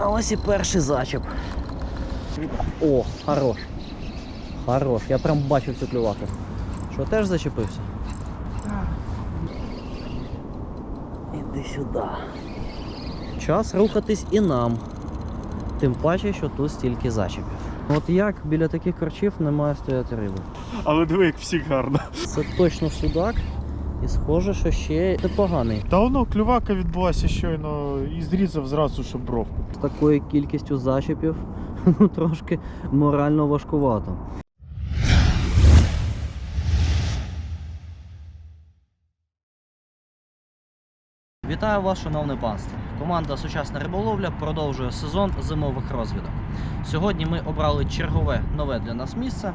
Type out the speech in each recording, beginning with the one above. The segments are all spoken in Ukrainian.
А ось і перший зачеп. О, хорош. Хорош. Я прям бачив цю клюваку. Що теж зачепився? Іди сюди. Час рухатись і нам. Тим паче, що тут стільки зачепів. От як біля таких корчів не має стояти риби. Але диви, як всі гарно. Це точно судак. І схоже, що ще непоганий. Та воно клювака відбулася щойно і зрізав зразу ще бровку. З такою кількістю зачепів ну, трошки морально важкувато. Вітаю вас, шановне панство! Команда Сучасна риболовля продовжує сезон зимових розвідок. Сьогодні ми обрали чергове нове для нас місце.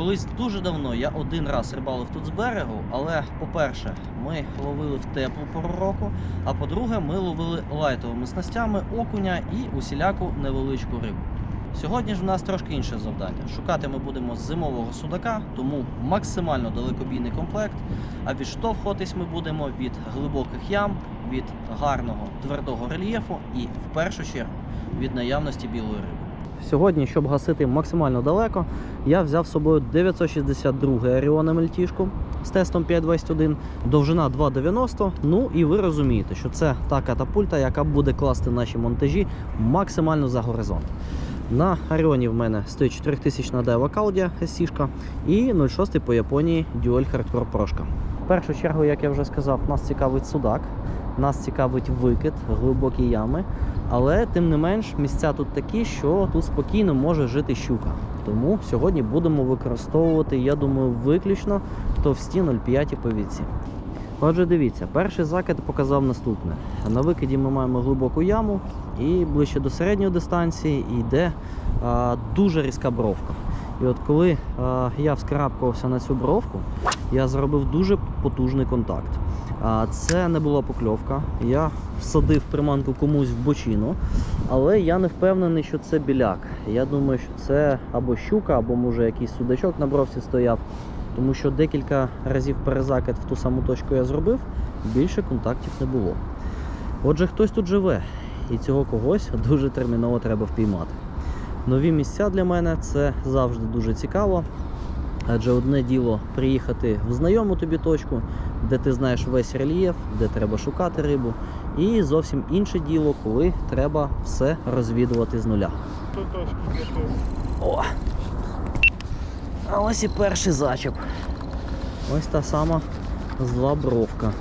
Колись дуже давно я один раз рибалив тут з берегу, але, по-перше, ми ловили в теплу пору року, а по-друге, ми ловили лайтовими снастями окуня і усіляку невеличку рибу. Сьогодні ж в нас трошки інше завдання. Шукати ми будемо зимового судака, тому максимально далекобійний комплект. А відштовхуватись ми будемо від глибоких ям, від гарного твердого рельєфу і в першу чергу від наявності білої риби. Сьогодні, щоб гасити максимально далеко, я взяв з собою 962 Оріона мельтішку з тестом 521, довжина 2,90. Ну і ви розумієте, що це та катапульта, яка буде класти наші монтажі максимально за горизонт. На Оріоні в мене стоїть 4000 на Daiwa Caldia SC і 0,6 по Японії Dual Hardcore прошка. В першу чергу, як я вже сказав, нас цікавить судак, нас цікавить викид, глибокі ями. Але тим не менш місця тут такі, що тут спокійно може жити щука. Тому сьогодні будемо використовувати, я думаю, виключно товсті 0,5 повідці. Отже, дивіться, перший закид показав наступне. На викиді ми маємо глибоку яму і ближче до середньої дистанції йде а, дуже різка бровка. І от коли а, я вскарабкувався на цю бровку, я зробив дуже потужний контакт. Це не була покльовка. Я всадив приманку комусь в бочину, але я не впевнений, що це біляк. Я думаю, що це або щука, або може якийсь судачок на бровці стояв. Тому що декілька разів перезакид в ту саму точку я зробив, більше контактів не було. Отже, хтось тут живе, і цього когось дуже терміново треба впіймати. Нові місця для мене це завжди дуже цікаво. Адже одне діло приїхати в знайому тобі точку, де ти знаєш весь рельєф, де треба шукати рибу. І зовсім інше діло, коли треба все розвідувати з нуля. О! А ось і перший зачеп. Ось та сама зла бровка.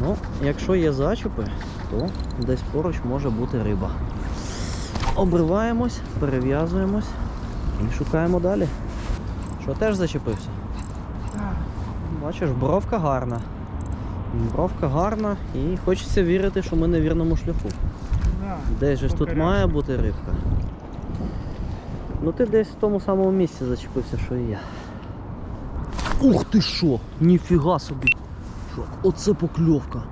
Ну, якщо є зачепи, то десь поруч може бути риба. Обриваємось, перев'язуємось і шукаємо далі. Що теж зачепився? Бачиш, бровка гарна. Бровка гарна і хочеться вірити, що ми на вірному шляху. Десь же ж тут має бути рибка. Ну ти десь в тому самому місці зачепився, що і я. Ух ти що! Ніфіга собі! Що? Оце покльовка.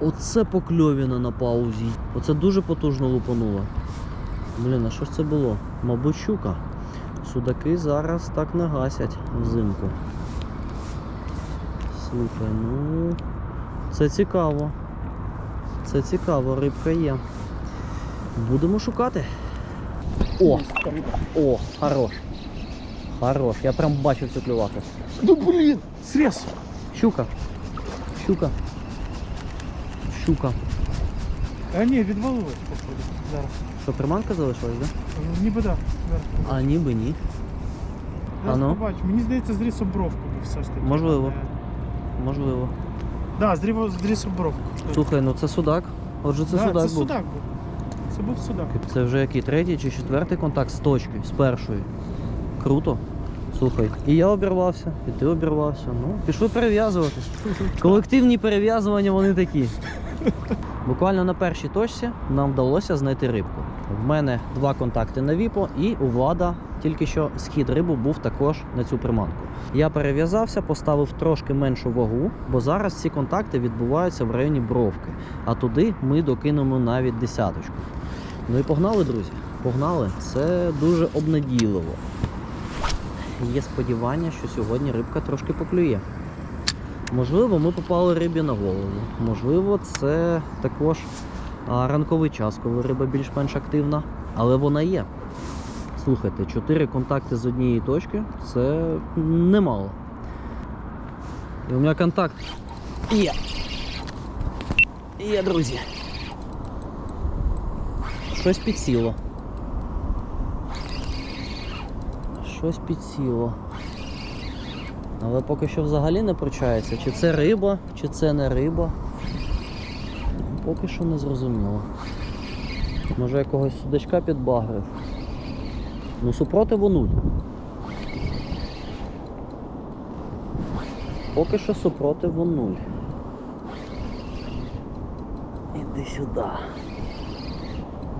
Оце покльовіна на паузі. Оце дуже потужно лупануло. Блін, а що ж це було? Мабуть, щука. Судаки зараз так не гасять взимку. Слухай, ну. Це цікаво. Це цікаво, рибка є. Будемо шукати. О! О, хорош. Хорош. Я прям бачив цю клюваку. Ну блін, срез. Щука. Щука. Щука. А ні, відвалили, походу. Зараз. Що, приманка залишилась, да? Ну, Ніби так. Зараз. А ніби ні. Зараз ну? побачу. Мені здається, зріз обровку був все ж таки. Можливо. Можливо. Так, да, зріз обровку. Слухай, ну це судак. Отже, це да, судак це був. судак був. Це був судак. Це вже який третій чи четвертий контакт з точки, з першої. Круто. Слухай, і я обірвався, і ти обірвався. Ну, пішли перев'язуватись. Колективні перев'язування вони такі. Буквально на першій точці нам вдалося знайти рибку. В мене два контакти на віпо, і у Влада тільки що схід риби був також на цю приманку. Я перев'язався, поставив трошки меншу вагу, бо зараз ці контакти відбуваються в районі бровки, а туди ми докинемо навіть десяточку. Ну і погнали, друзі. Погнали. Це дуже обнадійливо. Є сподівання, що сьогодні рибка трошки поклює. Можливо, ми попали рибі на голову. Можливо, це також ранковий час, коли риба більш-менш активна, але вона є. Слухайте, 4 контакти з однієї точки це немало. І у мене контакт є. Є, друзі. Щось підсіло. Щось підсіло. Але поки що взагалі не прочається, чи це риба, чи це не риба. Поки що не зрозуміло. Може якогось судачка підбагрив. Ну супротиву нуль. Поки що супротиву нуль. Іди сюди.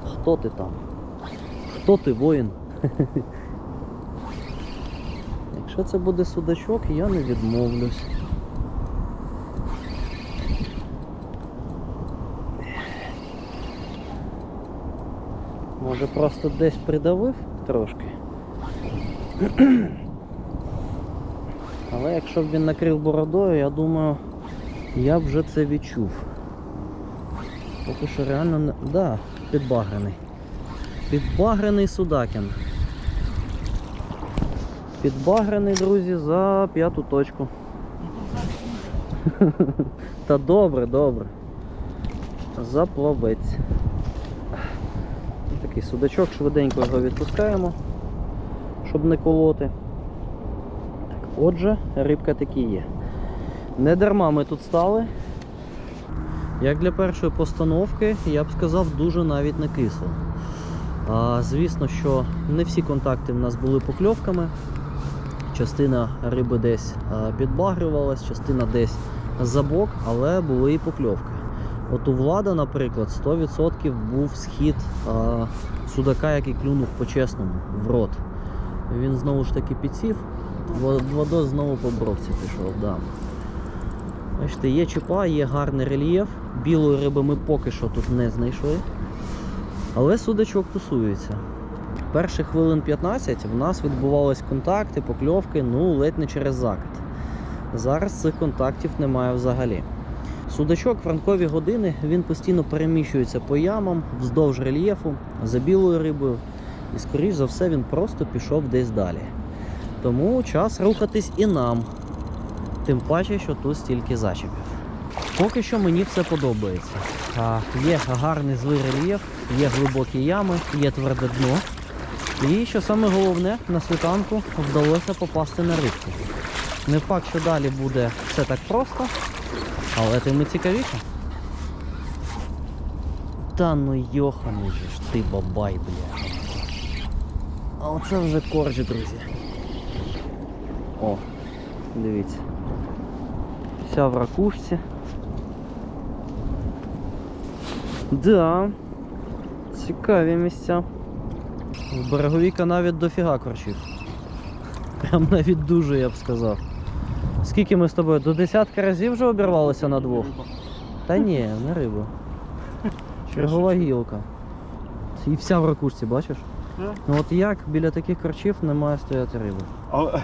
Хто ти там? Хто ти воїн? Якщо це буде судачок, я не відмовлюсь. Може просто десь придавив трошки. Але якщо б він накрив бородою, я думаю, я б вже це відчув. Поки що реально не. Да, підбагрений. Підбагрений судакін. Підбагрений, друзі, за п'яту точку. Та добре, добре. Заплавець. Такий судачок, швиденько його відпускаємо, щоб не колоти. Так, отже, рибка таки є. Не дарма ми тут стали. Як для першої постановки, я б сказав, дуже навіть не кисло. А, звісно, що не всі контакти в нас були покльовками. Частина риби десь підбагрювалась, частина десь за бок, але були і покльовки. От у влада, наприклад, 100% був схід а, судака, який клюнув по-чесному в рот. Він знову ж таки підсів, Во- водос знову по бровці пішов. Да. Бачите, є чіпа, є гарний рельєф. Білої риби ми поки що тут не знайшли. Але судачок тусується. Перші хвилин 15 в нас відбувались контакти, покльовки, ну ледь не через закид. Зараз цих контактів немає взагалі. Судачок в ранкові години він постійно переміщується по ямам вздовж рельєфу за білою рибою. І, скоріш за все, він просто пішов десь далі. Тому час рухатись і нам. Тим паче, що тут стільки зачепів. Поки що мені все подобається. Є гарний злий рельєф, є глибокі ями, є тверде дно. І що саме головне, на світанку вдалося попасти на рибку. Не факт, що далі буде все так просто, але тим і цікавіше. Та ну йоханий же ж ти бабай, бля. А оце вже коржі, друзі. О, дивіться. Вся в ракушці. Да. Цікаві місця. В береговій канаві дофіга корчів. Прям навіть дуже, я б сказав. Скільки ми з тобою? До десятка разів вже обірвалися на двох? Та ні, не риба. Чергова гілка. І вся в ракушці, бачиш? Ну от як біля таких корчів не має стояти риби? Але,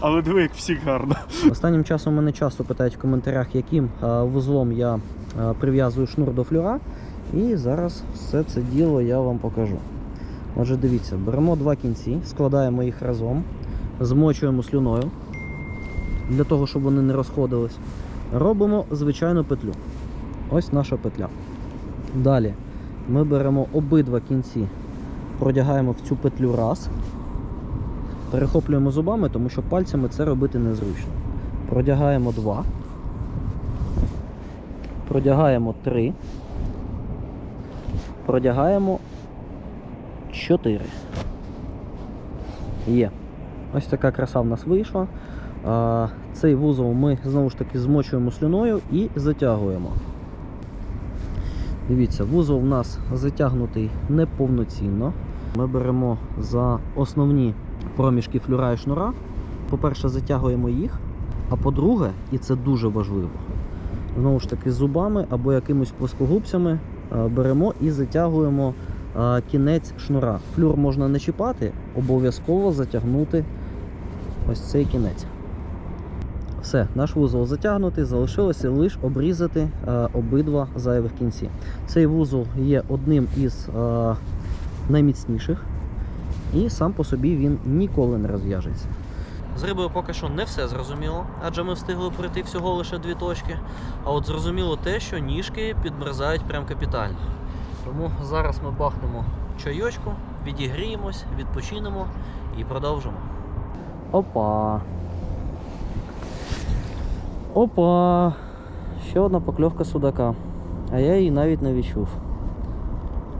але диви, як всіх гарно. Останнім часом мене часто питають в коментарях, яким вузлом я прив'язую шнур до флюра. І зараз все це діло я вам покажу. Отже, дивіться, беремо два кінці, складаємо їх разом, змочуємо слюною для того, щоб вони не розходились. Робимо звичайну петлю. Ось наша петля. Далі ми беремо обидва кінці, продягаємо в цю петлю раз. Перехоплюємо зубами, тому що пальцями це робити незручно. Продягаємо два. Продягаємо три. Продягаємо чотири. Є. Ось така краса в нас вийшла. Цей вузол ми знову ж таки змочуємо слюною і затягуємо. Дивіться, вузол в нас затягнутий неповноцінно. Ми беремо за основні проміжки флюра і шнура. По-перше, затягуємо їх, а по-друге, і це дуже важливо, знову ж таки, зубами або якимось плоскогубцями беремо і затягуємо кінець шнура. Флюр можна не чіпати, обов'язково затягнути ось цей кінець. Все, наш вузол затягнутий, залишилося лише обрізати е, обидва зайвих кінці. Цей вузол є одним із е, найміцніших, і сам по собі він ніколи не розв'яжеться. З рибою поки що не все зрозуміло, адже ми встигли пройти всього лише дві точки. А от зрозуміло те, що ніжки підмерзають прям капітально. Тому зараз ми бахнемо чайочку, відігріємось, відпочинемо і продовжимо. Опа. Опа. Ще одна покльовка судака. А я її навіть не відчув.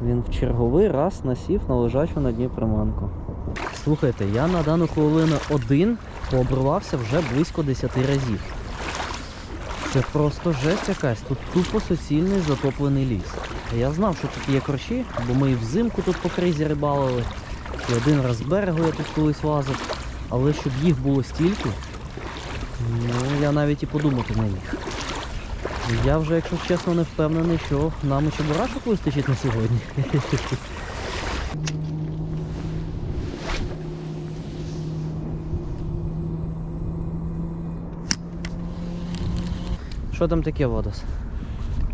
Він в черговий раз насів на лежачу на дні приманку. Слухайте, я на дану хвилину один пообривався вже близько 10 разів. Це просто жесть якась. Тут тупо суцільний затоплений ліс. Я знав, що тут є корчі, бо ми і взимку тут по кризі рибалили. І один раз з берегу я тут колись лазив. Але щоб їх було стільки, ну я навіть і подумати не міг. Я вже, якщо чесно, не впевнений, що нам і чебурашок вистачить на сьогодні. Що там таке, Водос?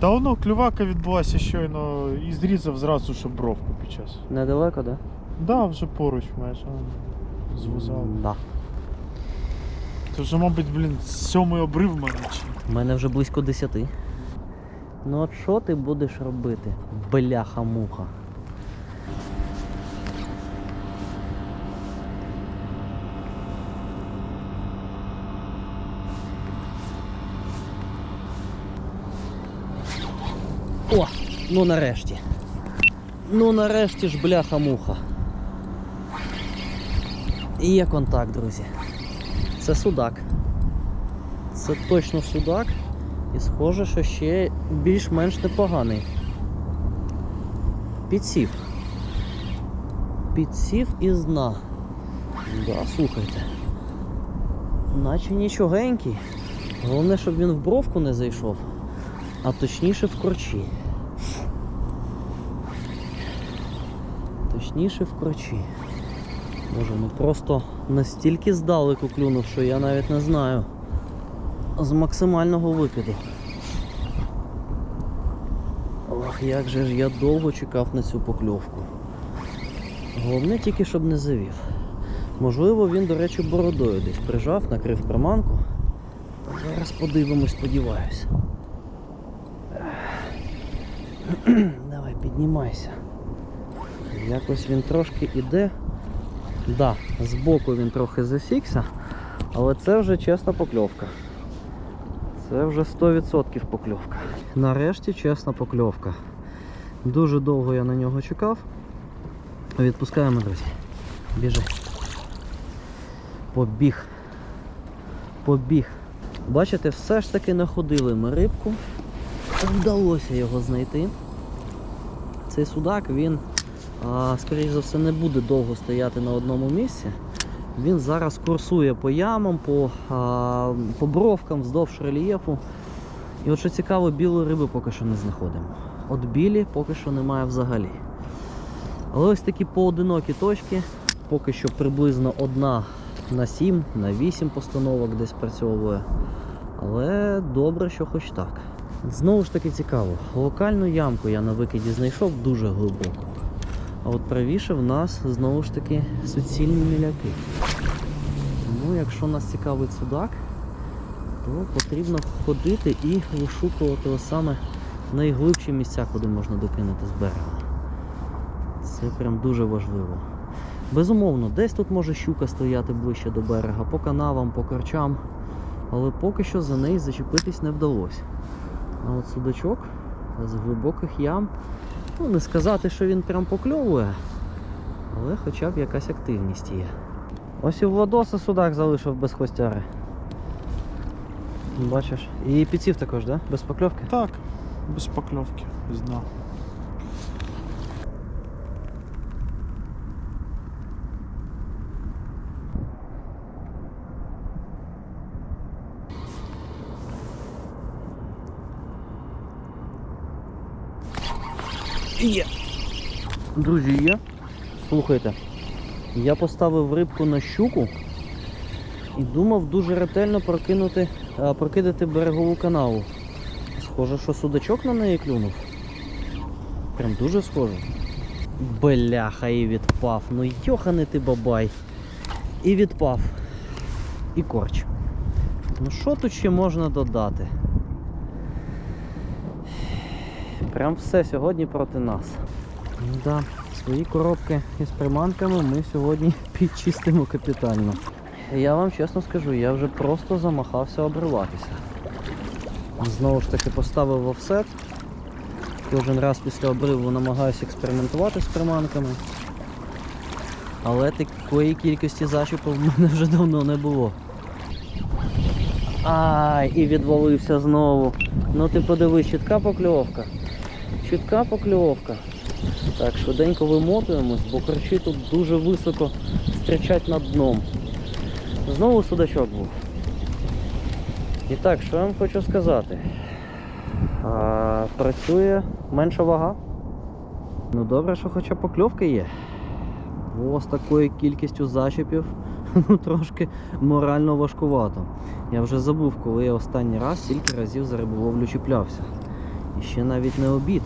Та воно клювака відбулася щойно і зрізав зразу, щоб бровку під час. Недалеко, да? Да, вже поруч майже. З вузалом. Да. Це вже, мабуть, блін, сьомий обрив в мене чи. У мене вже близько 10. Ну от що ти будеш робити? Бляха-муха. О, ну нарешті. Ну нарешті ж бляха-муха. І є контакт, друзі. Це судак. Це точно судак. І схоже, що ще більш-менш непоганий. Підсів. Підсів із дна. Да, слухайте. Наче нічогенький. Головне, щоб він в бровку не зайшов, а точніше в корчі. Точніше в корчі. Може, ну просто настільки здалеку клюнув, що я навіть не знаю. З максимального викиду. Ох, як же ж я довго чекав на цю покльовку. Головне тільки, щоб не завів. Можливо, він, до речі, бородою десь прижав, накрив приманку. Зараз подивимось, сподіваюся. Давай, піднімайся. Якось він трошки іде. Да, збоку він трохи засікся, але це вже чесна покльовка. Це вже 100% покльовка. Нарешті чесна покльовка. Дуже довго я на нього чекав. Відпускаємо, друзі. Біжи. Побіг. Побіг. Бачите, все ж таки находили ми рибку. Вдалося його знайти. Цей судак, він, а, скоріш за все, не буде довго стояти на одному місці. Він зараз курсує по ямам, по, а, по бровкам вздовж рельєфу. І от що цікаво, білої риби поки що не знаходимо. От білі поки що немає взагалі. Але ось такі поодинокі точки, поки що приблизно одна на 7, на 8 постановок десь працьовує. Але добре, що хоч так. Знову ж таки цікаво, локальну ямку я на викиді знайшов дуже глибоко. А от правіше в нас знову ж таки суцільні міляки. Тому якщо нас цікавить судак, то потрібно ходити і вишукувати саме найглибші місця, куди можна докинути з берега. Це прям дуже важливо. Безумовно, десь тут може щука стояти ближче до берега, по канавам, по корчам, але поки що за неї зачепитись не вдалося. А от судачок з глибоких ям, ну не сказати, що він прям покльовує, але хоча б якась активність є. Ось і Владоса судак залишив без хвостяри. Бачиш? І піців також, да? Без покльовки? Так, без покльовки, без дна. Є. Друзі, є. Слухайте, я поставив рибку на щуку І думав дуже ретельно прокинути, прокидати берегову канаву. Схоже, що судачок на неї клюнув. Прям дуже схоже. Бляха, і відпав. Ну йоханий ти бабай. І відпав. І корч. Ну що тут ще можна додати? Прям все сьогодні проти нас. Да, свої коробки із приманками ми сьогодні підчистимо капітально. Я вам чесно скажу, я вже просто замахався обриватися. Знову ж таки поставив офсет. Кожен раз після обриву намагаюся експериментувати з приманками. Але такої кількості зачіпів в мене вже давно не було. Ай, і відвалився знову. Ну ти подивись, чітка покльовка. Чітка покльовка. Так, швиденько вимотуємось, бо корчі тут дуже високо стрічать над дном. Знову судачок був. І так, що я вам хочу сказати? А, працює менша вага. Ну добре, що хоча покльовка є. З такою кількістю зачепів ну, трошки морально важкувато. Я вже забув, коли я останній раз стільки разів за риболовлю чіплявся. І ще навіть не обід.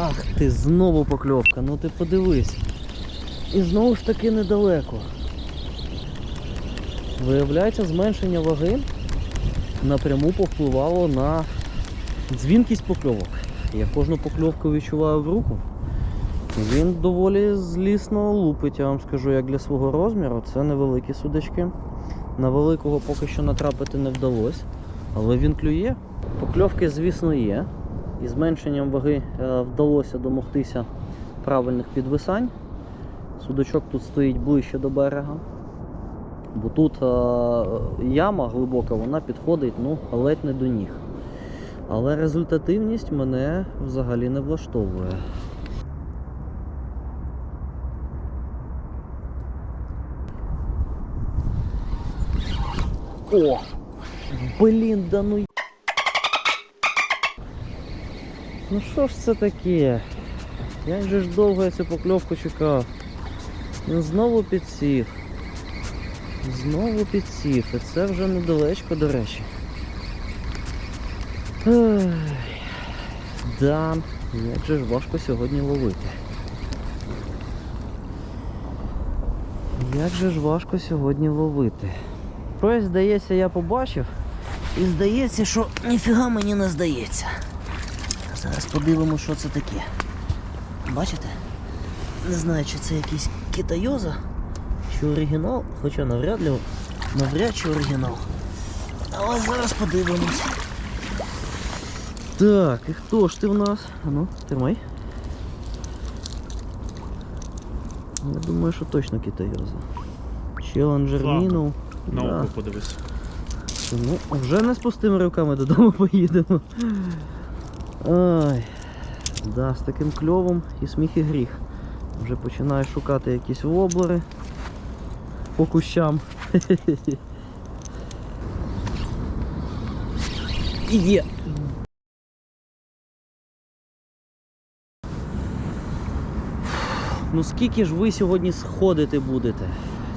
Ах ти, знову покльовка, ну ти подивись. І знову ж таки недалеко. Виявляється, зменшення ваги напряму повпливало на дзвінкість покльовок. Я кожну покльовку відчуваю в руку. Він доволі злісно лупить, я вам скажу, як для свого розміру. Це невеликі судачки. На великого поки що натрапити не вдалося, але він клює. Покльовки, звісно, є. І зменшенням ваги е, вдалося домогтися правильних підвисань. Судачок тут стоїть ближче до берега. Бо тут е, яма глибока, вона підходить ну, ледь не до ніг. Але результативність мене взагалі не влаштовує. О! Блін, да ну. Ну що ж це таке? Як же ж довго я цю покльовку чекав? Він знову підсів. Знову підсів. І це вже недалечко, до речі. Ой. Да, як же ж важко сьогодні ловити. Як же ж важко сьогодні ловити. Щось, здається, я побачив. І здається, що ніфіга мені не здається. Зараз подивимося, що це таке. Бачите? Не знаю, чи це якийсь китайоза, чи оригінал, хоча навряд ли навряд чи оригінал. Але зараз подивимось. Так, і хто ж ти в нас? А ну, тримай. Я думаю, що точно китайоза. Челенджер Флагман. мінув. На Да. око подивись. Ну, вже не з пустими руками додому поїдемо. Ай. Да, з таким кльовом і сміх і гріх. Вже починаю шукати якісь воблери по кущам. Є. Ну скільки ж ви сьогодні сходити будете?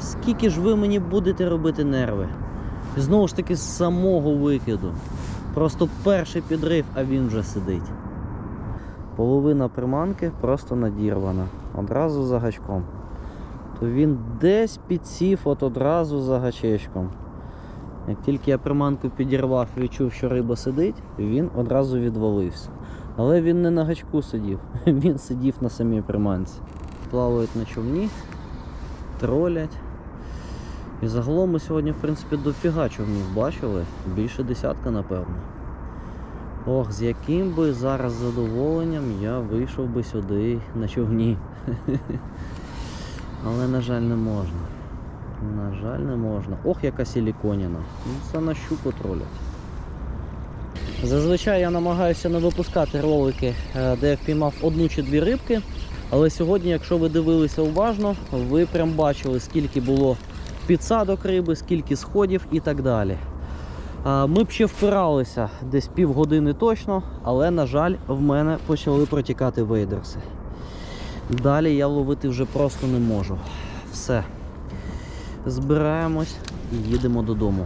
Скільки ж ви мені будете робити нерви? Знову ж таки, з самого викиду. Просто перший підрив, а він вже сидить. Половина приманки просто надірвана. Одразу за гачком. То він десь підсів от одразу за гачечком. Як тільки я приманку підірвав і відчув, що риба сидить, він одразу відвалився. Але він не на гачку сидів, він сидів на самій приманці. Плавають на човні, тролять. І загалом ми сьогодні, в принципі, дофіга човнів бачили. Більше десятка, напевно. Ох, з яким би зараз задоволенням я вийшов би сюди на човні. Але, на жаль, не можна. На жаль, не можна. Ох, яка силіконіна. Ну, це на щуку тролять. Зазвичай я намагаюся не випускати ролики, е, де я впіймав одну чи дві рибки. Але сьогодні, якщо ви дивилися уважно, ви прям бачили, скільки було підсадок риби, скільки сходів і так далі. Ми б ще впиралися десь півгодини точно, але, на жаль, в мене почали протікати вейдерси. Далі я ловити вже просто не можу. Все. Збираємось і їдемо додому.